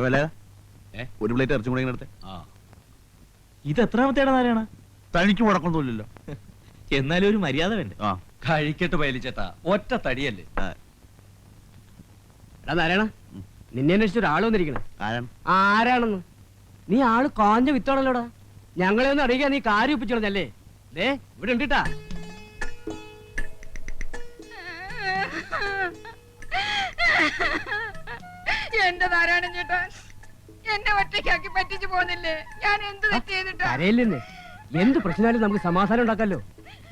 വില ഏ? ഒരു പ്ലേറ്റ് ഇറച്ചി കൂടെ എടുത്തേ ആ. ഇത് എത്രാമത്തെ നാരായണ? തനിക്ക് മുടക്കൊന്നുമില്ലല്ലോ എന്നാലും ഒരു മര്യാദ വേണ്ടേ? ആ. കഴിക്കട്ട് പയലിച്ചേട്ടാ ഒറ്റ തടിയല്ലേ? എടാ നാരായണ നിന്നെ അന്വേഷിച്ച് ഒരാൾ വന്നിരിക്കണേ. ആരാണ്? ആരാണെന്ന്? നീ ആൾ കാഞ്ഞ വിത്താണല്ലോടാ ഞങ്ങളെ ഒന്ന് അറിയിക്കാൻ നീ കാര്യം ഒപ്പിച്ചോളഞ്ഞല്ലേ ദേ ഇവിടെ ഉണ്ടിട്ടാ. എന്റെ നാരായണൻ ചേട്ടാ എന്നെ ഒറ്റയ്ക്കാക്കി പറ്റിച്ചു പോന്നില്ലേ? ഞാൻ എന്ത് തെറ്റ് ചെയ്തിട്ടാ? കരയില്ലെന്ന്? എന്ത് പ്രശ്നമായാലും നമുക്ക് സമാധാനം ഉണ്ടാക്കാലോ?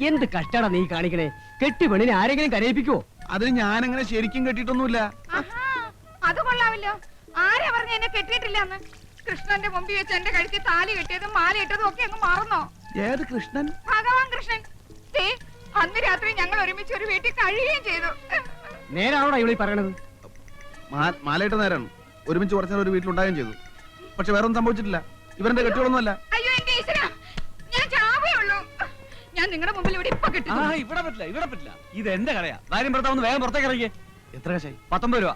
എന്ത് കഷ്ടാടാ നീ കാണിക്കണേ? കെട്ടി പെണ്ണിനെ ആരെങ്കിലും കരയിപ്പിക്കുവോ? ഞാൻ ഞാനങ്ങനെ ശരിക്കും കെട്ടിട്ടൊന്നുമില്ല ആഹാ, അത് കൊള്ളാമല്ലോ. ആരാ പറഞ്ഞ എന്നെ കെട്ടിയിട്ടില്ലെന്ന്? കൃഷ്ണന്റെ മുമ്പിൽ വെച്ച് എന്റെ കഴുത്തിൽ താലി കെട്ടിയതും മാല ഇട്ടതും ഒക്കെ അങ്ങ് മറന്നോ? ഏത് കൃഷ്ണൻ? ഭഗവാൻ കൃഷ്ണൻ. ദേ, അന്ന് രാത്രി ഞങ്ങൾ ഒരുമിച്ച് ഒരു വീട്ടിൽ കഴിയുകയും ചെയ്തു. നേരാണോടാ ഇവിടെ പറയണത്? മാ- മാലയിട്ട നേരാണ്. ഒരുമിച്ച് കുറച്ചു നേരം ഒരു വീട്ടിലുണ്ടാകുകയും ചെയ്തു. പക്ഷെ വേറെ ഒന്നും സംഭവിച്ചിട്ടില്ല. ഇവരുടെ കെട്ടുകളൊന്നുമല്ല. അയ്യോ എന്റെ ഈശ്വര. ഞാൻ ചാവേ ഉള്ളൂ. ഞാൻ നിങ്ങളുടെ മുമ്പിൽ ഇവിടെ ഇപ്പൊ ആ ഇവിടെ പറ്റില്ല ഇവിടെ പറ്റില്ല. ഇത് എന്റെ കടയാ. കാര്യം ഭർത്താവ് വേഗം പുറത്തേക്ക് ഇറങ്ങിയേ. എത്ര കാശായി? പത്തൊമ്പത് രൂപ.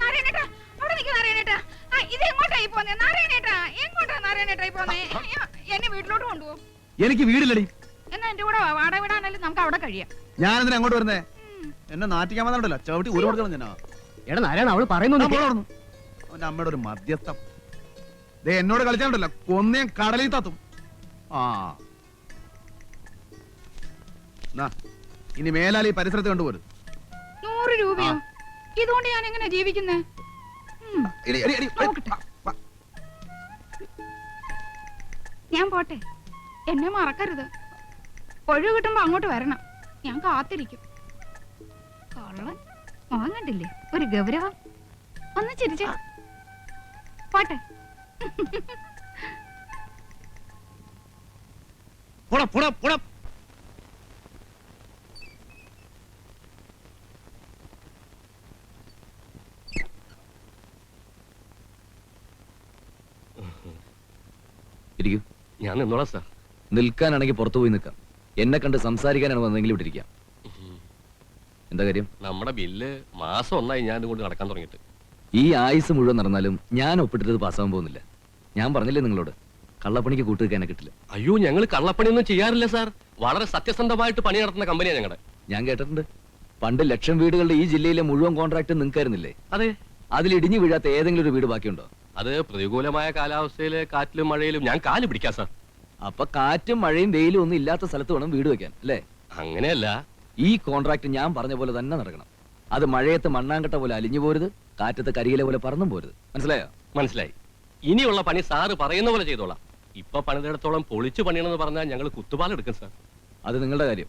നാരായണേട്ടാ. അവിടെ നാരായണേട്ടാ. ആ, ഇത് എങ്ങോട്ടായി പോന്നെ? നാരായണേട്ടാ എങ്ങോട്ടാ നാരായണേട്ടായി പോന്നെ? എന്നെ വീട്ടിലോട്ട് കൊണ്ടുപോകും എനിക്ക് വീടില്ലടി. എന്നാ എന്റെ കൂടെ വാ. വാടക വിടാനാലും നമുക്ക് അവിടെ കഴിയാം. ഞാൻ എന്തിനാ അങ്ങോട്ട് വരുന്നേ? എന്നെ നാട്ടിക്കാൻ വന്നിട്ടല്ലോ ചവിട്ടി ഒരു കൊടുക്കണം ഞാൻ എടാ നാരായണ അവൾ പറയുന്നു അവന്റെ അമ്മയുടെ ഒരു മധ്യസ്ഥം. ദേ എന്നോട് കളിച്ചാണ്ടല്ലോ. കൊന്നേ കടലിൽ തത്തും. ആ. എന്നാ ഇനി മേലാൽ ഈ പരിസരത്ത് കണ്ടുപോലും നൂറ് രൂപയോ? ഇതുകൊണ്ട് ഞാൻ എങ്ങനെ ജീവിക്കുന്നേ. ഞാൻ പോട്ടെ. എന്നെ മറക്കരുത്. ഒഴിവ് കിട്ടുമ്പോ അങ്ങോട്ട് വരണം. ഞാൻ കാത്തിരിക്കും. കള്ളൻ. വാങ്ങണ്ടില്ലേ ഒരു ഗൗരവം. ഒന്ന് ചിരിച്ച. പോട്ടെ. പോടാ, പോടാ, പോടാ. ഇരിക്കൂ. ഞാൻ നിന്നോളാം സാർ. നിൽക്കാനാണെങ്കിൽ പുറത്തു പോയി നിൽക്കാം. എന്നെ കണ്ട് സംസാരിക്കാനാണ് വന്നെങ്കിൽ ഇവിടെ ഇരിക്കാം. എന്താ കാര്യം? നമ്മുടെ ബില്ല് മാസം ഒന്നായി ഞാൻ കൊണ്ട് നടക്കാൻ തുടങ്ങിയിട്ട്. ഈ ആയുസ് മുഴുവൻ നടന്നാലും ഞാൻ ഒപ്പിട്ടത് പാസ്സാവാൻ പോകുന്നില്ല. ഞാൻ പറഞ്ഞില്ലേ നിങ്ങളോട്? കള്ളപ്പണിക്ക് കൂട്ടുവെക്കാൻ കിട്ടില്ല. അയ്യോ ഞങ്ങൾ കള്ളപ്പണിയൊന്നും ചെയ്യാറില്ല സാർ. വളരെ സത്യസന്ധമായിട്ട് പണി നടത്തുന്ന കമ്പനിയാണ് ഞങ്ങളുടെ ഞാൻ കേട്ടിട്ടുണ്ട്. പണ്ട് ലക്ഷം വീടുകളുടെ ഈ ജില്ലയിലെ മുഴുവൻ കോൺട്രാക്ട് നിങ്ങൾക്കായിരുന്നില്ലേ? അതെ. അതിൽ ഇടിഞ്ഞു വീഴാത്ത ഏതെങ്കിലും ഒരു വീട് ബാക്കിയുണ്ടോ? അത് പ്രതികൂലമായ കാലാവസ്ഥയിൽ കാറ്റിലും മഴയിലും ഞാൻ കാൽ പിടിക്കാം സാർ. അപ്പൊ കാറ്റും മഴയും വെയിലും ഒന്നും ഇല്ലാത്ത സ്ഥലത്ത് വേണം വീട് വെക്കാൻ അല്ലേ? അങ്ങനെയല്ല. ഈ കോൺട്രാക്ട് ഞാൻ പറഞ്ഞ പോലെ തന്നെ നടക്കണം. അത് മഴയത്ത് മണ്ണാങ്കട്ട പോലെ അലിഞ്ഞു പോരുത് കാറ്റത്ത് കരിയിലെ പോലെ പറന്നും പോരുത്. മനസ്സിലായോ? മനസ്സിലായി. ഇനിയുള്ള പണി സാറ് പറയുന്ന പോലെ ചെയ്തോളാം. ഇപ്പൊ പണിതെടുത്തോളം പൊളിച്ചു പണിയണമെന്ന് പറഞ്ഞാൽ ഞങ്ങൾ കുത്തുപാലെടുക്കും സാർ. അത് നിങ്ങളുടെ കാര്യം.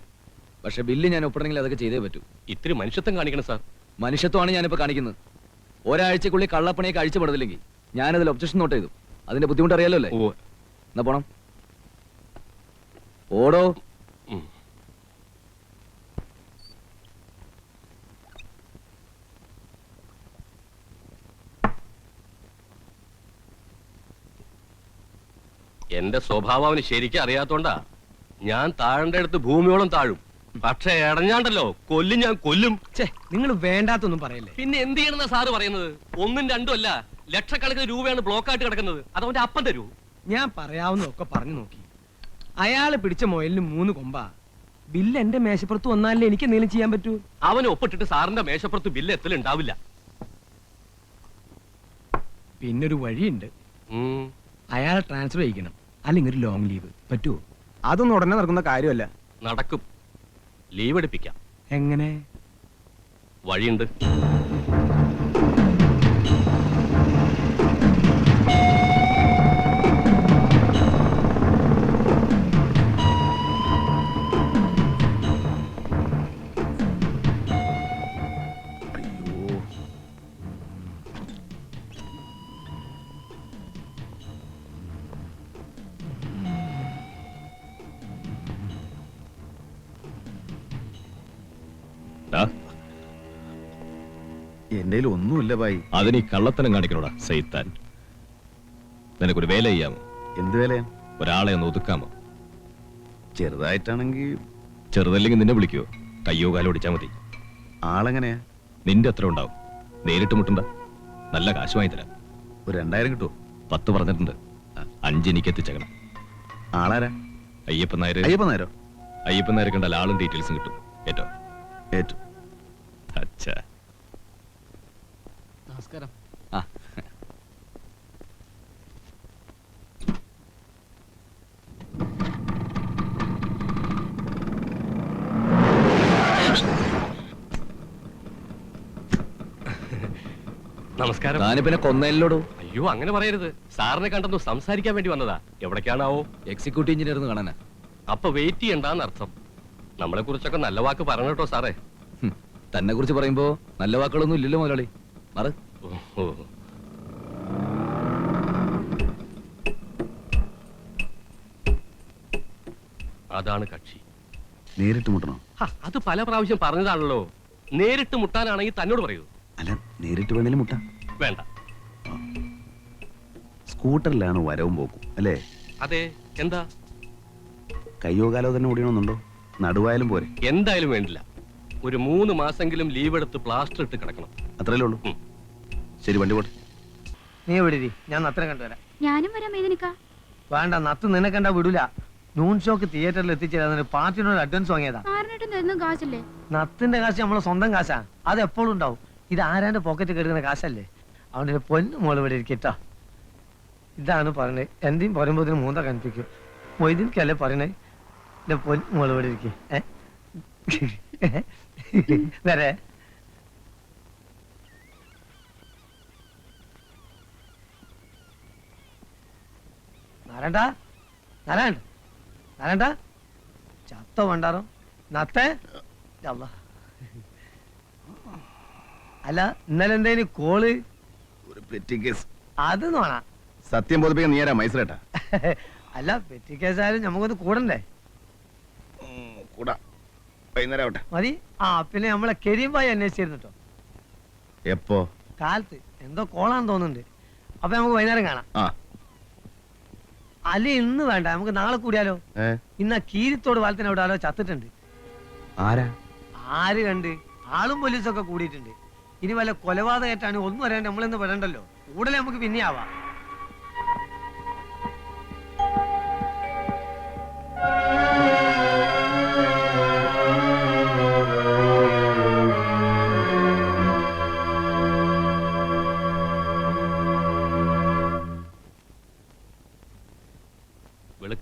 പക്ഷെ ബില്ല് ഞാൻ ഒപ്പിടണമെങ്കിൽ അതൊക്കെ ചെയ്തേ പറ്റൂ. ഇത്തിരി മനുഷ്യത്വം കാണിക്കണം സാർ. മനുഷ്യത്വമാണ് ഞാനിപ്പോ കാണിക്കുന്നത്. ഒരാഴ്ചക്കുള്ളിൽ കള്ളപ്പണിയൊക്കെ അഴിച്ചുപെടുന്നില്ലെങ്കിൽ ഞാനതിൽ ഒബ്ജക്ഷൻ നോട്ട് ചെയ്തു. അതിന്റെ ബുദ്ധിമുട്ട് അറിയാലോ അല്ലേ? എന്നാ പോണം. ഓടോ ഉം. എന്റെ സ്വഭാവം അവന് ശരിക്കും അറിയാത്തോണ്ടാ. ഞാൻ താഴേണ്ട അടുത്ത് ഭൂമിയോളം താഴും. പക്ഷെ ഇടഞ്ഞാണ്ടല്ലോ കൊല്ലും ഞാൻ കൊല്ലും. നിങ്ങൾ വേണ്ടാത്തൊന്നും പറയല്ലേ? പിന്നെ എന്ത് ചെയ്യണമെന്നാ സാറ് പറയുന്നത്? ഒന്നും രണ്ടും അല്ല ലക്ഷക്കണക്കിന് രൂപയാണ് ബ്ലോക്കായിട്ട് കിടക്കുന്നത്. അത് അവന്റെ അപ്പം തരൂ. ഞാൻ പറയാവുന്നതൊക്കെ പറഞ്ഞു നോക്കി. അയാൾ പിടിച്ച മൊയലിന് മൂന്ന് കൊമ്പാ. ബില്ല് എന്റെ മേശപ്പുറത്ത് വന്നാലേ എനിക്ക് എന്തെങ്കിലും ചെയ്യാൻ പറ്റൂ? അവന് ഒപ്പിട്ടിട്ട് സാറിന്റെ മേശപ്പുറത്ത് ബില്ല് എത്തലുണ്ടാവില്ല പിന്നൊരു വഴിയുണ്ട്. ഉം. അയാളെ ട്രാൻസ്ഫർ ചെയ്യിക്കണം. അല്ലെങ്കിൽ ഒരു ലോങ് ലീവ് പറ്റുമോ അതൊന്നും ഉടനെ നടക്കുന്ന കാര്യമല്ല. നടക്കും. ലീവ് എടുപ്പിക്കാം. എങ്ങനെ? വഴിയുണ്ട്. എന്റെ ഒന്നുമില്ല ബായി. അതിന് കള്ളത്തനം കാണിക്കണോടാ സൈത്താൻ? നിനക്കൊരു വേല ചെയ്യാമോ എന്ത് വേല ഒരാളെ ഒന്ന് ഒതുക്കാമോ? ചെറുതായിട്ടാണെങ്കിൽ ചെറുതല്ലെങ്കിൽ നിന്നെ വിളിക്കുവോ? കയ്യോ കാലോ ഓടിച്ചാ മതി. ആളെങ്ങനെയാ? നിന്റെ അത്ര ഉണ്ടാവും. നേരിട്ട് മുട്ടണ്ട. നല്ല കാശ് വാങ്ങി തരാം. ഒരു രണ്ടായിരം കിട്ടുമോ പത്ത് പറഞ്ഞിട്ടുണ്ട്. അഞ്ച് എനിക്ക് എത്തിച്ചേക്കണം. ആളാരാ? അയ്യപ്പൻ നായർ അയ്യപ്പ നായരോ? അയ്യപ്പൻ നായർ കണ്ടാൽ ആളും ഡീറ്റെയിൽസും കിട്ടും. ഏറ്റോ ഏറ്റു അച്ഛാ നമസ്കാരം. ആ. നമസ്കാരം. ഞാൻ പിന്നെ കൊന്നല്ലോടോ അയ്യോ അങ്ങനെ പറയരുത്. സാറിനെ കണ്ടെന്ന് സംസാരിക്കാൻ വേണ്ടി വന്നതാ. എവിടേക്കാണാവോ? എക്സിക്യൂട്ടീവ് എഞ്ചിനീയർ കാണാനാ. അപ്പൊ വെയിറ്റ് ചെയ്യണ്ടർത്ഥം അർത്ഥം. നമ്മളെ കുറിച്ചൊക്കെ നല്ല വാക്ക് പറഞ്ഞു കേട്ടോ സാറേ. തന്നെ കുറിച്ച് പറയുമ്പോ നല്ല വാക്കുകളൊന്നും ഇല്ലല്ലോ മുതലാളി. മറ്. അതാണ് കക്ഷി. നേരിട്ട് മുട്ടണോ? ഹ, അത് പല പ്രാവശ്യം പറഞ്ഞതാണല്ലോ. നേരിട്ട് മുട്ടാനാണെങ്കിൽ തന്നോട് പറയൂ. അല്ല നേരിട്ട് വേണേലും മുട്ട. വേണ്ട. സ്കൂട്ടറിലാണ് വരവും പോക്കും അല്ലേ? അതെ എന്താ? കയ്യോ കാലോ തന്നെ ഓടിയണമെന്നുണ്ടോ? നടുവായാലും പോരെ. എന്തായാലും വേണ്ടില്ല. ഒരു മൂന്ന് മാസെങ്കിലും ലീവ് എടുത്ത് പ്ലാസ്റ്റർ ഇട്ട് കിടക്കണം. അത്രയല്ലേ ഉള്ളൂ? ഉം. ശരി വണ്ടി പോട്ടെ നീ എവിടെ ഇരി? ഞാൻ നത്തിനെ കണ്ടുവരാം ഞാനും വരാം മേദിനിക്ക. വേണ്ട നത്ത് നിന്നെ കണ്ടാ വിടൂല. നൂൺ ഷോക്ക് തിയേറ്ററിൽ എത്തിച്ചേരാൻ പാർട്ടിനോട് അഡ്വാൻസ് വാങ്ങിയതാ. സാറിനായിട്ടും തരുന്ന കാശല്ലേ? നത്തിന്റെ കാശ് നമ്മളെ സ്വന്തം കാശാ. അത് എപ്പോഴും ഉണ്ടാവും. ഇത് ആരാന്റെ പോക്കറ്റ് കെടുക്കുന്ന കാശല്ലേ? അവന്റെ ഒരു പൊന്നു മോൾ ഇവിടെ ഇരിക്കട്ടോ. ഇതാണ് പറഞ്ഞത് എന്തെയും പറയുമ്പോൾ മൂന്ന കണിപ്പിക്കും മൊയ്തീൻക്കല്ലേ പറയണേ? എന്റെ പൊന്നു മോൾ ഇവിടെ ഇരിക്കും. വരെ. നാരായണ്ട നാരായണ തരണ്ട ചത്ത വേണ്ടാറോ നത്തേ? അല്ല അല്ല ഇന്നലെ എന്തേലും കോൾ? ഒരു പെറ്റി കേസ്. അത് നോണ സത്യം ബോധിപ്പിക്കാൻ നീ ആരാ? മൈസൂരേട്ടാ? അല്ല പെറ്റി കേസായാലും നമുക്കൊന്ന് കൂടണ്ടേ? കൂടാ. വൈകുന്നേരം ആവട്ടെ. മതി. ആ പിന്നെ നമ്മളെ കരീംബായി അന്വേഷിച്ചിരുന്നു കേട്ടോ എപ്പോ? കാലത്ത്. എന്തോ കോളാന്ന് തോന്നുന്നുണ്ട്. അപ്പൊ നമുക്ക് വൈകുന്നേരം കാണാം. ആ. അല്ലെ ഇന്ന് വേണ്ട നമുക്ക് നാളെ കൂടിയാലോ? ഇന്ന ആ കീരിത്തോട് വാലത്തിന് അവിടെ ആരോ ചത്തിട്ടുണ്ട്. ആരാ? ആര് കണ്ട്? ആളും പോലീസൊക്കെ കൂടിയിട്ടുണ്ട്. ഇനി വല്ല കൊലപാതകമായിട്ടാണ് ഒന്നും അറിയാണ്ട് നമ്മളെന്ന് പെടണ്ടല്ലോ. കൂടുതൽ നമുക്ക് പിന്നെ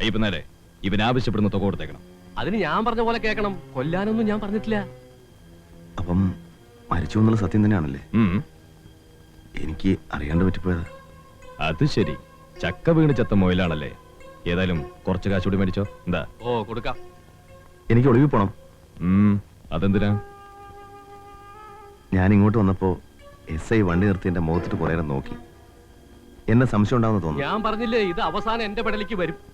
അയ്യപ്പനാരെ ഇവൻ ആവശ്യപ്പെടുന്ന തുക കൊടുത്തേക്കണം. അതിന് ഞാൻ പറഞ്ഞ പോലെ കേൾക്കണം. കൊല്ലാനൊന്നും ഞാൻ പറഞ്ഞിട്ടില്ല. അപ്പം മരിച്ചു എന്നുള്ള സത്യം തന്നെയാണല്ലേ? ഉം. എനിക്ക് അറിയാണ്ട് പറ്റിപ്പോയത്. അത് ശരി. ചക്ക വീണ് ചത്ത മൊയിലാണല്ലേ? ഏതായാലും കുറച്ച് കാശ് കൂടി മേടിച്ചോ. എന്താ? ഓ കൊടുക്കാം. എനിക്ക് ഒളിവിൽ പോണം. ഉം, അതെന്തിനാ? ഞാൻ ഇങ്ങോട്ട് വന്നപ്പോ എസ് ഐ വണ്ടി നിർത്തി എന്റെ മുഖത്തിട്ട് കുറേ നേരം നോക്കി. എന്നെ സംശയം ഉണ്ടാവുന്ന തോന്നുന്നു. ഞാൻ പറഞ്ഞില്ലേ ഇത് അവസാനം എന്റെ പെടലിക്ക് വരും.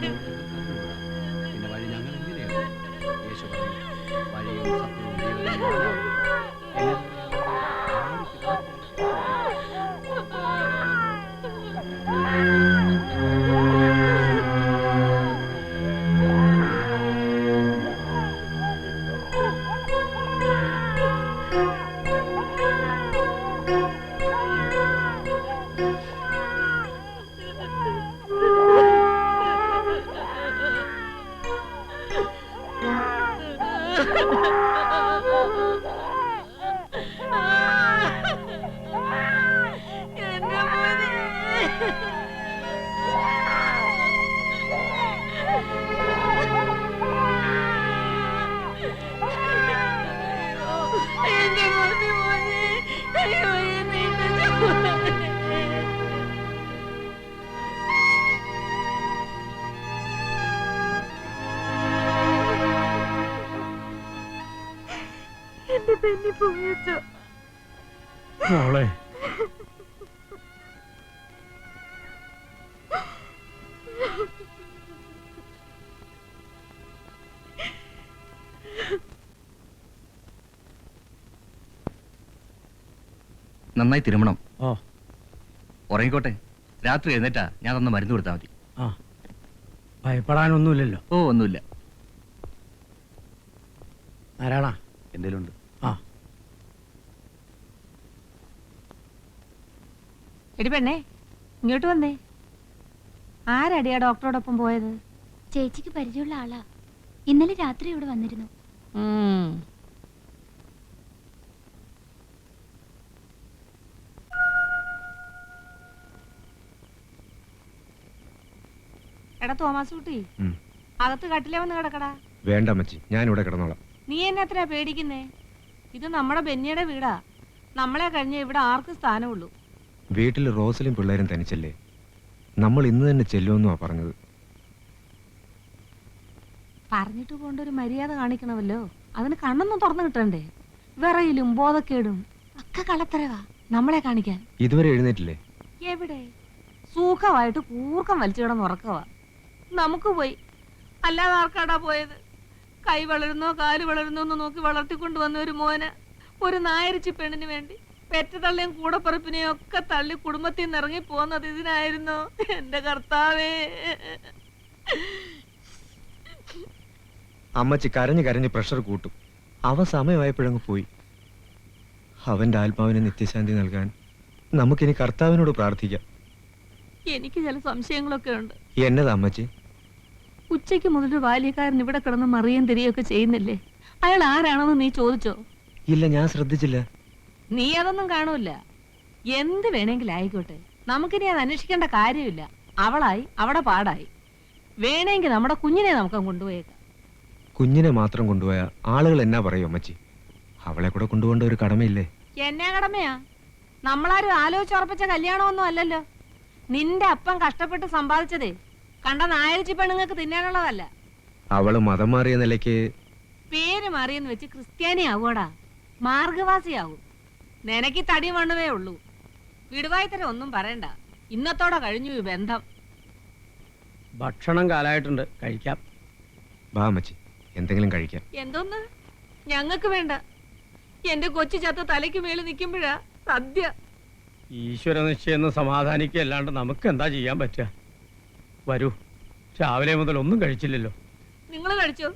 മോളെ. നന്നായി തിരുമണം. ഓ ഉറങ്ങിക്കോട്ടെ. രാത്രി എഴുന്നേറ്റാ ഞാൻ തന്ന മരുന്ന് കൊടുത്താൽ മതി. ആ. ഭയപ്പെടാനൊന്നുമില്ലല്ലോ. ഓ ഒന്നുമില്ല. ആരാണാ എന്തേലും ഉണ്ട് ആ എടി പെണ്ണേ ഇങ്ങോട്ട് വന്നേ. ആരടിയാ ഡോക്ടറോടൊപ്പം പോയത്? ചേച്ചിക്ക് പരിചയമുള്ള ആളാ. ഇന്നലെ രാത്രി ഇവിടെ വന്നിരുന്നു. എടാ തോമസ് കുട്ടി ഉം. അകത്ത് കട്ടിലേ വന്ന് കിടക്കടാ. വേണ്ട അമ്മച്ചി ഞാൻ ഇവിടെ കിടന്നോളാം. നീ എന്നെ അത്രയാ പേടിക്കുന്നേ? ഇത് നമ്മുടെ ബെന്നിയുടെ വീടാ. നമ്മളെ കഴിഞ്ഞ ഇവിടെ ആർക്കും സ്ഥാനമുള്ളൂ. വീട്ടിൽ റോസലും പിള്ളേരും തനിച്ചല്ലേ? നമ്മൾ ഇന്ന് തന്നെ ചെല്ലുമെന്നുവാ പറഞ്ഞത്. പറഞ്ഞിട്ട് പോകേണ്ട ഒരു മര്യാദ കാണിക്കണമല്ലോ. അതിന് കണ്ണൊന്നും തുറന്നു കിട്ടണ്ടേ? വിറയിലും ബോധക്കേടും ഒക്കെ കളത്തരവാ നമ്മളെ കാണിക്കാൻ. ഇതുവരെ എഴുന്നേറ്റില്ലേ? എവിടെ? സുഖമായിട്ട് കൂർക്കം വലിച്ചു കിടന്ന് ഉറക്കവാ. നമുക്ക് പോയി. അല്ലാതെ ആർക്കാടാ പോയത്? കൈ വളരുന്നോ കാൽ വളരുന്നോ എന്ന് നോക്കി വളർത്തിക്കൊണ്ട് വന്ന ഒരു മോന് ഒരു നായരിച്ചു പെണ്ണിന് വേണ്ടി. പെറ്റതള്ളിയും കൂടപ്പറപ്പിനെയും ഒക്കെ തള്ളി കുടുംബത്തിൽ നിന്ന് ഇറങ്ങി പോകുന്നത് ഇതിനായിരുന്നു. എന്റെ കർത്താവേ. അമ്മച്ചി കരഞ്ഞു കരഞ്ഞ് പ്രഷർ കൂട്ടും. അവ സമയമായപ്പോഴങ്ങ് പോയി. അവന്റെ ആത്മാവിന് നിത്യശാന്തി നൽകാൻ നമുക്കിനി കർത്താവിനോട് പ്രാർത്ഥിക്കാം. എനിക്ക് ചില സംശയങ്ങളൊക്കെ ഉണ്ട്. എന്നതാ അമ്മച്ചി? ഉച്ചയ്ക്ക് മുതൽ ബാല്യക്കാരൻ ഇവിടെ കിടന്ന് മറിയും തിരികെയൊക്കെ ചെയ്യുന്നില്ലേ? അയാൾ ആരാണെന്ന് നീ ചോദിച്ചോ? ഇല്ല ഞാൻ ശ്രദ്ധിച്ചില്ല. നീ അതൊന്നും കാണൂല. എന്ത് വേണമെങ്കിലും ആയിക്കോട്ടെ. നമുക്കിനി അത് അന്വേഷിക്കേണ്ട കാര്യമില്ല. അവളായി അവടെ പാടായി. വേണമെങ്കിൽ നമ്മുടെ കുഞ്ഞിനെ നമുക്ക് കൊണ്ടുപോയേക്കാം. കുഞ്ഞിനെ മാത്രം കൊണ്ടുപോയാ ആളുകൾ എന്നാ പറയും അമ്മച്ചി? അവളെ കൂടെ കൊണ്ടുപോകേണ്ട ഒരു കടമയില്ലേ? എന്നാ കടമയാ? നമ്മളാരും ആലോചിച്ചുറപ്പിച്ച കല്യാണമൊന്നും അല്ലല്ലോ. നിന്റെ അപ്പം കഷ്ടപ്പെട്ട് സമ്പാദിച്ചതേ കണ്ട നായരിച്ചി പെണ്ണുങ്ങൾക്ക് തിന്നാനുള്ളതല്ല. അവൾ മതം മാറിയ നിലയ്ക്ക് പേര് മാറിയെന്ന് വെച്ച് ക്രിസ്ത്യാനി ആവൂടാ മാർഗവാസിയാവും. നിനക്ക് തടി മണ്ണുവേ ഉള്ളൂ. വിടുവായിത്തരം ഒന്നും പറയണ്ട. ഇന്നത്തോടെ കഴിഞ്ഞു ഈ ബന്ധം. ഭക്ഷണം കാലായിട്ടുണ്ട്. കഴിക്കാം. വാ അമ്മച്ചി. എന്തെങ്കിലും കഴിക്കാം. എന്തോന്ന്? ഞങ്ങൾക്ക് വേണ്ട. എന്റെ കൊച്ചു ചത്ത തലയ്ക്ക് മേളിൽ നിൽക്കുമ്പോഴാ സദ്യ. ഈശ്വര നിശ്ചയെന്ന് സമാധാനിക്കുക അല്ലാണ്ട് നമുക്ക് എന്താ ചെയ്യാൻ പറ്റുക? വരൂ. രാവിലെ മുതൽ ഒന്നും കഴിച്ചില്ലല്ലോ. നിങ്ങൾ കഴിച്ചോ?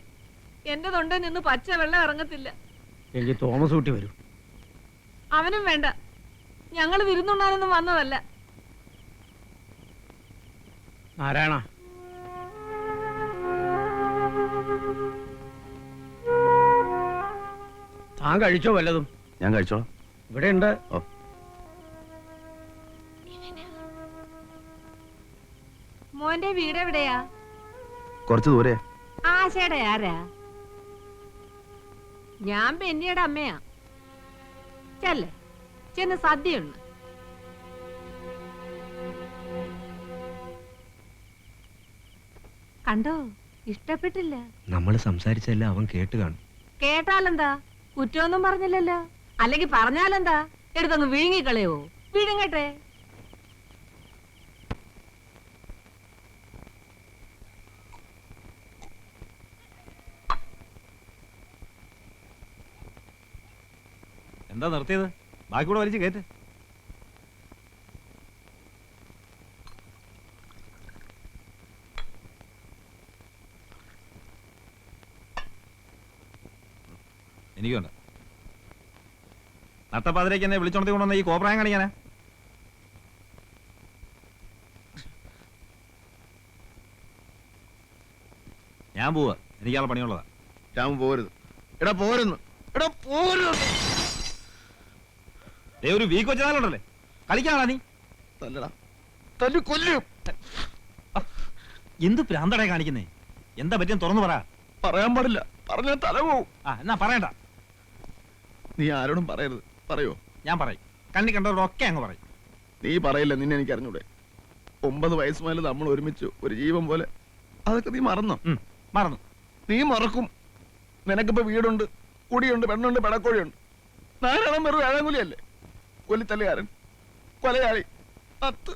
എന്റെ തൊണ്ടയിൽ നിന്ന് പച്ച വെള്ളം ഇറങ്ങത്തില്ല. എനിക്ക് തോമസ് ഊട്ടി വരൂ. അവനും വേണ്ട. ഞങ്ങൾ വിരുന്നുണ്ണാനൊന്നും വന്നതല്ല. നാരായണ. താൻ കഴിച്ചോ വല്ലതും? ഞാൻ കഴിച്ചോളാം. ഇവിടെ ഉണ്ട് മോന്റെ വീട് എവിടെയാ? കുറച്ച് ദൂരെ ആശയുടെ ആരാ? ഞാൻ ബെന്നിയുടെ അമ്മയാ. ചെല്ലേ ചെന്ന് സദ്യയുണ്ട്. കണ്ടോ? ഇഷ്ടപ്പെട്ടില്ല. നമ്മൾ സംസാരിച്ചല്ല അവൻ കേട്ട് കാണും. കേട്ടാലെന്താ? കുറ്റമൊന്നും പറഞ്ഞില്ലല്ലോ. അല്ലെങ്കിൽ പറഞ്ഞാലെന്താ? എടുത്തൊന്ന് വിഴുങ്ങിക്കളയോ വിഴുങ്ങട്ടെ. എന്താ നിർത്തിയത്? ബാക്കി കൂടെ വലിച്ചു കയറ്റ്. എനിക്കുണ്ട് നട്ടപ്പാതിരേക്ക് എന്നെ വിളിച്ചോണത്തി കൊണ്ടുവന്ന ഈ കോപ്രായം കാണിക്കാനാ? ഞാൻ പോവാ. എനിക്കാളെ പണിയുള്ളതാ. ഞാൻ പോരുത്. എടാ പോരുന്നു. എടാ പോരുന്നു ദേ ഒരു വീക്ക് വെച്ചാലുണ്ടല്ലേ കളിക്കാണോ നീ? തല്ലടാ. തല്ലു കൊല്ലും. എന്ത് പ്രാന്തടേ കാണിക്കുന്നേ? എന്താ പറ്റിയെന്ന് തുറന്നു പറ. പറയാൻ പാടില്ല. പറഞ്ഞ തല പോവും. ആ എന്നാ പറയണ്ട. നീ ആരോടും പറയരുത്. പറയോ? ഞാൻ പറയും. കണ്ണി കണ്ടവരോടൊക്കെ അങ്ങ് പറയും. നീ പറയില്ല നിന്നെ എനിക്ക് അറിഞ്ഞൂടെ. ഒമ്പത് വയസ്സ് മുതൽ നമ്മൾ ഒരുമിച്ച് ഒരു ജീവൻ പോലെ. അതൊക്കെ നീ മറന്നോ? ഉം, മറന്നു. നീ മറക്കും. നിനക്കിപ്പോ വീടുണ്ട് കുടിയുണ്ട് പെണ്ണുണ്ട് പെടക്കോഴിയുണ്ട്. നാരായണം വെറും ഏഴാങ്കുലിയല്ലേ കൊല്ലിത്തല്ലുകാരൻ കൊലയാളി. അത്ത്.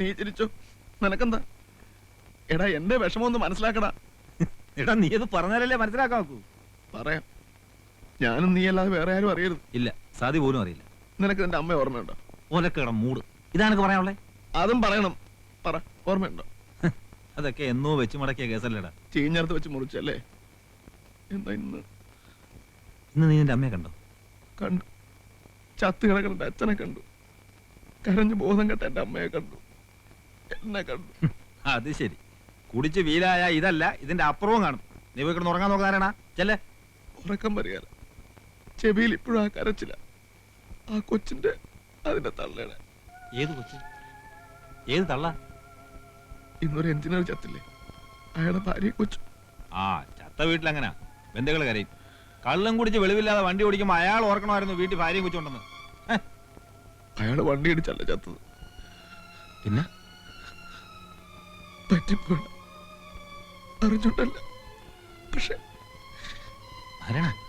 നീ ചിരിച്ചു? നിനക്കെന്താ? എടാ എന്റെ വിഷമമൊന്നും ഒന്ന് മനസ്സിലാക്കടാ. എടാ നീ അത് പറഞ്ഞാലല്ലേ മനസ്സിലാക്കാൻ നോക്കൂ. പറയാം. ഞാനും നീ അല്ലാതെ വേറെ ആരും അറിയരുത്. ഇല്ല സാധി പോലും അറിയില്ല. നിനക്ക് നിന്റെ അമ്മ ഓർമ്മയുണ്ടോ? ഓലക്കട മൂട്. ഇതാണ് പറയാനുള്ളേ. അതും പറയണം. പറ ഓർമ്മയുണ്ടോ? അതൊക്കെ എന്നോ വെച്ച് മടക്കിയ കേസല്ലേടാ. ചീഞ്ഞടുത്ത് വെച്ച് മുറിച്ചല്ലേ? എന്താ ഇന്ന്? ഇന്ന് നീ നിന്റെ അമ്മയെ കണ്ടോ? കണ്ടു. ചത്ത് കിടക്കുന്ന അച്ഛനെ കണ്ടു. കരഞ്ഞു ബോധം കെട്ട എന്റെ അമ്മയെ കണ്ടു. എന്നെ കണ്ടു. അത് ശരി. കുടിച്ച് വീലായ ഇതല്ല ഇതിന്റെ അപ്പുറവും കാണും. നീ പോയി കിടന്ന് ഉറങ്ങാൻ നോക്കാനാ ചെല്ലേ. ഉറക്കം വരികയല്ല. ചെവിയിൽ ഇപ്പോഴും ആ കരച്ചില്ല ആ കൊച്ചിന്റെ അതിന്റെ തള്ളയുടെ. ഏത് കൊച്ച്? ഏത് തള്ള? ഇന്നൊരു എഞ്ചിനീയർ ചത്തില്ലേ? അയാളുടെ ഭാര്യ കൊച്ചു. ആ ചത്ത വീട്ടിൽ അങ്ങനെ ബന്ധുക്കൾ കരയും. കള്ളം കുടിച്ച് വെളിവില്ലാതെ വണ്ടി ഓടിക്കുമ്പോ അയാൾ ഓർക്കണമായിരുന്നു വീട്ടിൽ ഭാര്യയും കൊച്ചുണ്ടെന്ന്. അയാൾ വണ്ടി ഇടിച്ചല്ല ചത്തത്. പിന്നെ? പറ്റിപ്പോയി. അറിഞ്ഞോണ്ടല്ല. പക്ഷെ ആരാണ്?